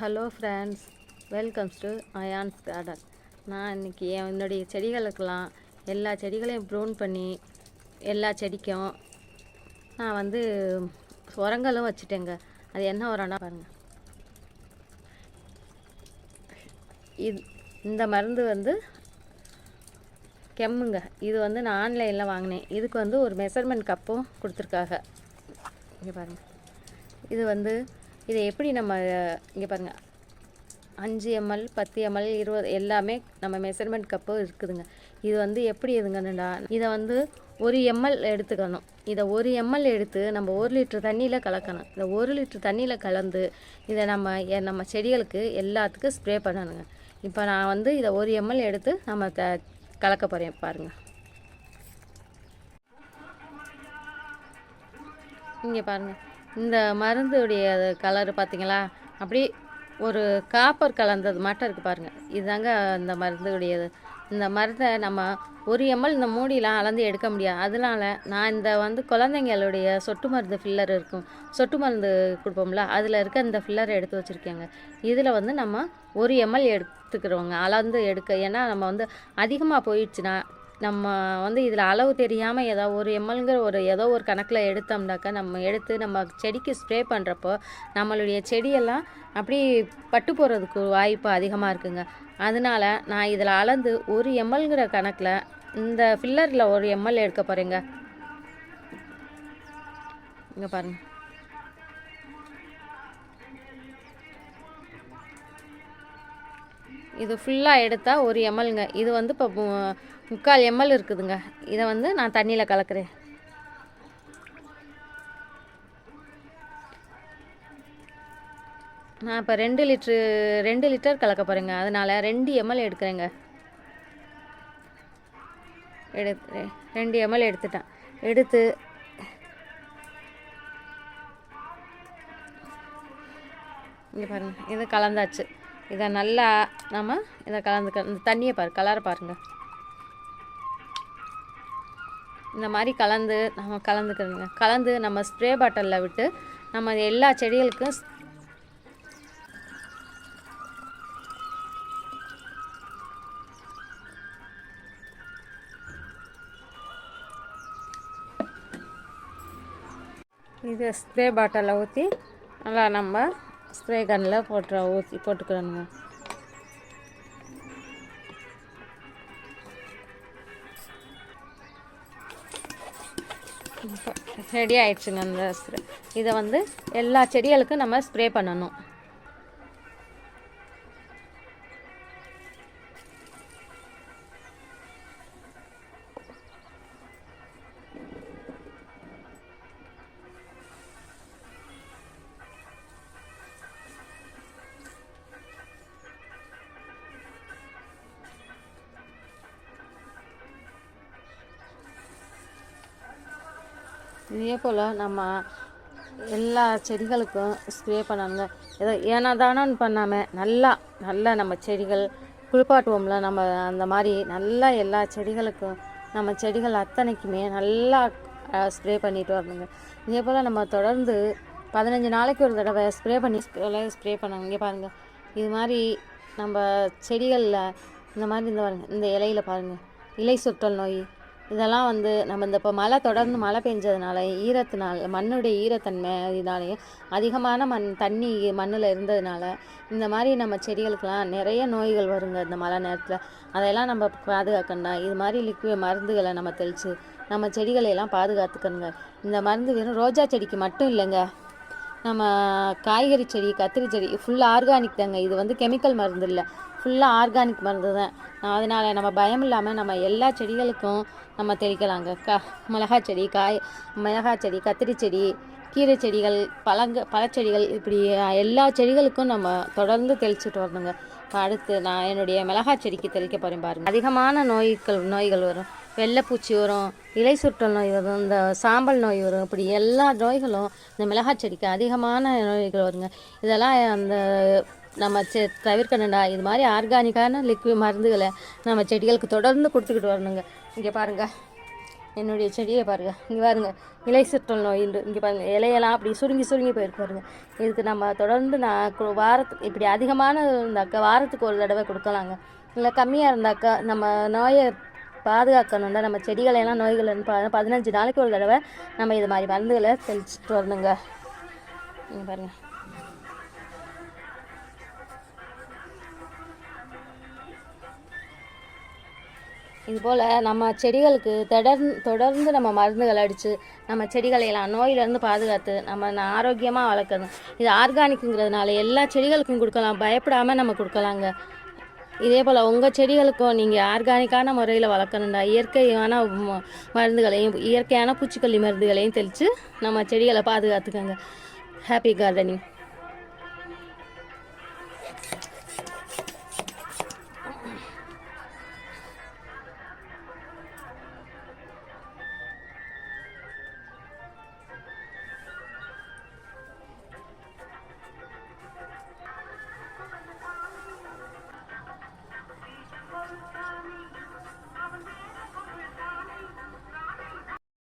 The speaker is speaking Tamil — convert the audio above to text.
Hello friends welcomes to Ayaan's garden நான் இன்னைக்கு என்னுடைய செடிகளுக்கெல்லாம் எல்லா செடிகளையும் ப்ரூன் பண்ணி எல்லா செடிக்கும் நான் வந்து உரங்களும் வச்சுட்டேங்க. அது என்ன உரம்னா பாருங்கள் இது இந்த மருந்து வந்து கெம்முங்க. இது வந்து நான் ஆன்லைனில் வாங்கினேன். இதுக்கு வந்து ஒரு மெஷர்மெண்ட் கப்பும் கொடுத்துருக்காங்க. இங்கே பாருங்கள் இது வந்து இதை எப்படி நம்ம இங்கே பாருங்கள் அஞ்சு எம்எல் பத்து எம்எல் இருபது எல்லாமே நம்ம மெஷர்மெண்ட் கப்பு இருக்குதுங்க. இது வந்து எப்படி இதுங்கன்னுடா இதை வந்து ஒரு எம்எல் எடுத்துக்கணும். இதை ஒரு எம்எல் எடுத்து நம்ம ஒரு லிட்டர் தண்ணியில் கலக்கணும். இந்த ஒரு லிட்டர் தண்ணியில் கலந்து இதை நம்ம எ- நம்ம செடிகளுக்கு எல்லாத்துக்கும் ஸ்ப்ரே பண்ணணுங்க. இப்போ நான் வந்து இதை ஒரு எம்எல் எடுத்து நம்ம த கலக்க போகிறேன் பாருங்கள் இங்கே பாருங்கள் இந்த மருந்துடைய கலர் பார்த்திங்களா? அப்படி ஒரு காப்பர் கலந்தது மட்டும் இருக்குது பாருங்கள் இதுதாங்க இந்த மருந்துடையது. இந்த மருந்தை நம்ம ஒரு எம்எல் இந்த மூடிலாம் அளந்து எடுக்க முடியாது. அதனால நான் இந்த வந்து குழந்தைங்களுடைய சொட்டு மருந்து ஃபில்லர் இருக்கும். சொட்டு மருந்து கொடுப்போம்ல அதில் இருக்க இந்த ஃபில்லரை எடுத்து வச்சுருக்கேங்க. இதில் வந்து நம்ம ஒரு எம்எல் எடுத்துக்கிறோங்க. அளந்து எடுக்க. ஏன்னா நம்ம வந்து அதிகமாக போயிடுச்சுன்னா நம்ம வந்து இதில் அளவு தெரியாமல் ஏதோ ஒரு எம்எல்ங்கிற ஒரு ஏதோ ஒரு கணக்கில் எடுத்தோம்னாக்கா நம்ம எடுத்து நம்ம செடிக்கு ஸ்ப்ரே பண்ணுறப்போ நம்மளுடைய செடியெல்லாம் அப்படி பட்டு போகிறதுக்கு வாய்ப்பு அதிகமாக இருக்குங்க. அதனால நான் இதில் அளந்து ஒரு எம்எல்ங்கிற கணக்கில் இந்த ஃபில்லரில் ஒரு எம்எல் எடுக்க போகிறேங்க இங்கே பாருங்கள் இது ஃபுல்லாக எடுத்தால் ஒரு எம்எல்ங்க. இது வந்து இப்போ முக்கால் எம்எல் இருக்குதுங்க. இதை வந்து நான் தண்ணியில் கலக்கிறேன். நான் இப்போ ரெண்டு லிட்ரு ரெண்டு லிட்டர் கலக்க போகிறேங்க அதனால் ரெண்டு எம்எல் எடுக்கிறேங்க. எடுத்து ரெண்டு எம்எல் எடுத்துட்டேன். எடுத்து இங்கே பாருங்கள் இது கலந்தாச்சு. இதை நல்லா நம்ம இதை கலந்து இந்த தண்ணியை பாரு கலரை பாருங்கள் இந்த மாதிரி கலந்து நம்ம கலந்துக்கிறோங்க கலந்து நம்ம ஸ்ப்ரே பாட்டிலில் விட்டு நம்ம எல்லா செடிகளுக்கும் இதை இது ஸ்ப்ரே பாட்டிலில் ஊற்றி நல்லா நம்ம ஸ்ப்ரே கன்னில் போட்டு ஊற்றி போட்டுக்கிறோங்க ரெடி ஆயிடுச்சுங்க அந்த ஸ்ப்ரே இதை வந்து எல்லா செடிகளுக்கும் நம்ம ஸ்ப்ரே பண்ணணும். இதே போல் நம்ம எல்லா செடிகளுக்கும் ஸ்ப்ரே பண்ணணுங்க ஏதோ ஏன்னா தானோன்னு பண்ணாமல் நல்லா நல்லா நம்ம செடிகள் குளிப்பாட்டுவோம்ல நம்ம அந்த மாதிரி நல்லா எல்லா செடிகளுக்கும் நம்ம செடிகள் அத்தனைக்குமே நல்லா ஸ்ப்ரே பண்ணிட்டு வரணுங்க. இதே போல் நம்ம தொடர்ந்து பதினஞ்சு நாளைக்கு ஒரு தடவை ஸ்ப்ரே பண்ணி ஸ்ப்ரே பண்ணணும். இங்கே பாருங்கள் இது மாதிரி நம்ம செடிகளில் இந்த மாதிரி இந்த பாருங்கள் இந்த இலையில் பாருங்கள் இலை சுற்றல் நோய் இதெல்லாம் வந்து நம்ம இந்த இப்போ மழை தொடர்ந்து மழை பெஞ்சதுனால ஈரத்தினால மண்ணுடைய ஈரத்தன்மை இதனாலேயும் அதிகமான மண் தண்ணி மண்ணில் இருந்ததுனால இந்த மாதிரி நம்ம செடிகளுக்கெல்லாம் நிறைய நோய்கள் வருங்க இந்த மழை நேரத்தில். அதையெல்லாம் நம்ம பாதுகாக்கணும்னா இது மாதிரி லிக்விட் மருந்துகளை நம்ம தெளித்து நம்ம செடிகளையெல்லாம் பாதுகாத்துக்கணுங்க. இந்த மருந்து வெறும் ரோஜா செடிக்கு மட்டும் இல்லைங்க. நம்ம காய்கறி செடி கத்திரி செடி ஃபுல்லாக ஆர்கானிக் தாங்க. இது வந்து கெமிக்கல் மருந்து இல்லை. ஃபுல்லாக ஆர்கானிக் மருந்து தான். அதனால் நம்ம பயம் இல்லாமல் நம்ம எல்லா செடிகளுக்கும் நம்ம தெளிக்கலாங்க. க மிளகா செடி காய் மிளகாய் செடி கத்திரி செடி கீரை செடிகள் பழங்க பழச்செடிகள் இப்படி எல்லா செடிகளுக்கும் நம்ம தொடர்ந்து தெளிச்சுட்டு வரணுங்க. அடுத்து நான் என்னுடைய மிளகா செடிக்கு தெளிக்க போகிறேன் பாருங்கள் அதிகமான நோய்கள் நோய்கள் வரும். வெள்ளைப்பூச்சி வரும் இலை சுற்றல் நோய் வரும் இந்த சாம்பல் நோய் வரும் இப்படி எல்லா நோய்களும் இந்த மிளகாய் செடிக்கு அதிகமான நோய்கள் வருங்க. இதெல்லாம் அந்த நம்ம செ தவிர்க்கணும்டா. இது மாதிரி ஆர்கானிக்கான லிக்விட் மருந்துகளை நம்ம செடிகளுக்கு தொடர்ந்து கொடுத்துக்கிட்டு வரணுங்க. இங்கே பாருங்கள் என்னுடைய செடியை பாருங்க. இங்கே பாருங்க. இலை சுற்றல் நோய் இங்கே பாருங்கள் இலையெல்லாம் அப்படி சுருங்கி சுருங்கி போயிருக்கு பாருங்கள் இதுக்கு நம்ம தொடர்ந்து நான் கு- வாரத்துக்கு இப்படி அதிகமான இருந்தாக்கா வாரத்துக்கு ஒரு தடவை கொடுக்கலாங்க. இல்லை கம்மியாக இருந்தாக்கா நம்ம நோயை பாதுகாக்கணும்னா நம்ம செடிகளை எல்லாம் நோய்கள் இருந்து பதினஞ்சு நாளைக்கு ஒரு தடவை நம்ம இது மாதிரி மருந்துகளை தெளிச்சுட்டு வரணுங்க. இங்கே பாருங்க. இதுபோல் நம்ம செடிகளுக்கு தொடர்ந்து தொடர்ந்து நம்ம மருந்துகள் அடித்து நம்ம செடிகளை எல்லாம் நோயிலேருந்து பாதுகாத்து நம்ம ஆரோக்கியமாக வளர்க்கணும். இது ஆர்கானிக்குங்கிறதுனால எல்லா செடிகளுக்கும் கொடுக்கலாம். பயப்படாமல் நம்ம கொடுக்கலாங்க. இதே போல் உங்கள் செடிகளுக்கும் நீங்கள் ஆர்கானிக்கான முறையில் வளர்க்கணுண்டா இயற்கையான ம- மருந்துகளையும் இயற்கையான பூச்சிக்கொல்லி மருந்துகளையும் தெளித்து நம்ம செடிகளை பாதுகாத்துக்கோங்க. Happy gardening